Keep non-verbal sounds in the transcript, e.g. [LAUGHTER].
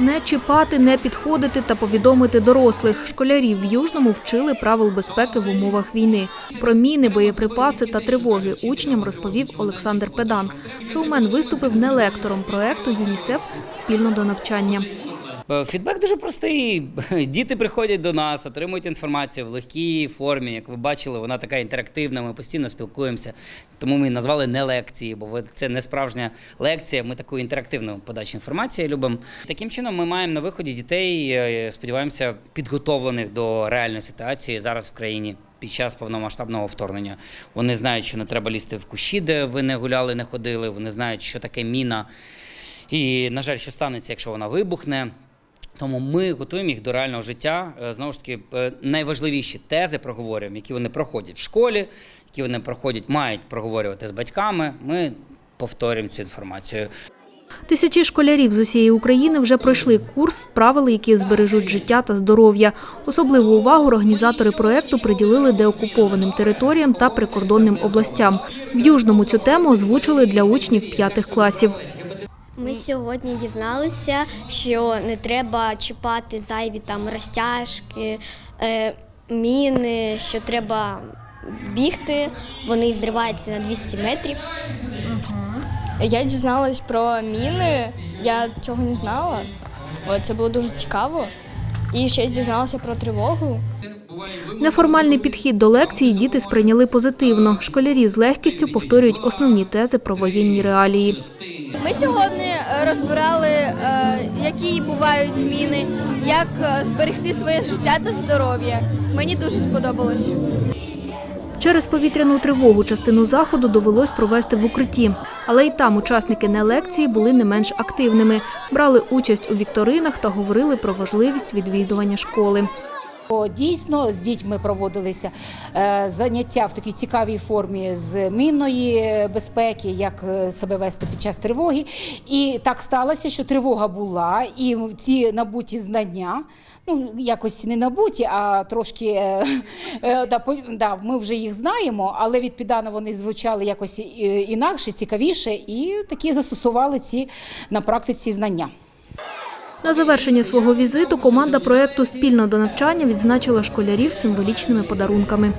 Не чіпати, не підходити та повідомити дорослих. Школярів в Южному вчили правил безпеки в умовах війни. Про міни, боєприпаси та тривоги учням розповів Олександр Педан. Шоумен виступив не лектором проекту ЮНІСЕФ спільно до навчання. Е, Фідбек дуже простий. [LAUGHS] Діти приходять до нас, отримують інформацію в легкій формі. Як ви бачили, вона така інтерактивна. Ми постійно спілкуємося. Тому ми назвали не лекції, бо це не справжня лекція. Ми таку інтерактивну подачу інформації любимо. Таким чином, ми маємо на виході дітей, е, сподіваємося, підготовлених до реальної ситуації зараз в країні. Під час повномасштабного вторгнення вони знають, що не треба лізти в кущі, де ви не гуляли, не ходили. Вони знають, що таке міна, і, на жаль, що станеться, якщо вона вибухне. Тому ми готуємо їх до реального життя. Е, Знову ж таки, е, найважливіші тези проговорюємо, які вони проходять в школі, які вони проходять, мають проговорювати з батьками. Ми повторюємо цю інформацію. Тисячі школярів з усієї України вже пройшли курс правил, які збережуть життя та здоров'я. Особливу увагу організатори проекту приділили деокупованим територіям та прикордонним областям. В Южному цю тему озвучили для учнів п'ятих класів. Ми сьогодні дізналися, що не треба чіпати зайві там розтяжки, е, міни, що треба бігти. Вони взриваються на 200 метрів. Я дізналась про міни, я цього не знала. От, Це було дуже цікаво. І ще дізналася про тривогу. Неформальний підхід до лекції діти сприйняли позитивно. Школярі з легкістю повторюють основні тези про воєнні реалії. Ми сьогодні е, розбирали, е, які бувають міни, як е, зберегти своє життя та здоров'я. Мені дуже сподобалось. Через повітряну тривогу частину заходу довелось провести в укритті. Але й там учасники не лекції були не менш активними. Брали участь у вікторинах та говорили про важливість відвідування школи. Дійсно, з дітьми проводилися е, заняття в такій цікавій формі з мінної безпеки, як е, себе вести під час тривоги. І так сталося, що тривога була, і ці набуті знання. Ну, якось не набуті, а трошки е, да, да, ми вже їх знаємо, але від підана вони звучали якось інакше, цікавіше, і такі застосували ці на практиці знання. На завершення свого візиту команда проекту спільно до навчання відзначила школярів символічними подарунками.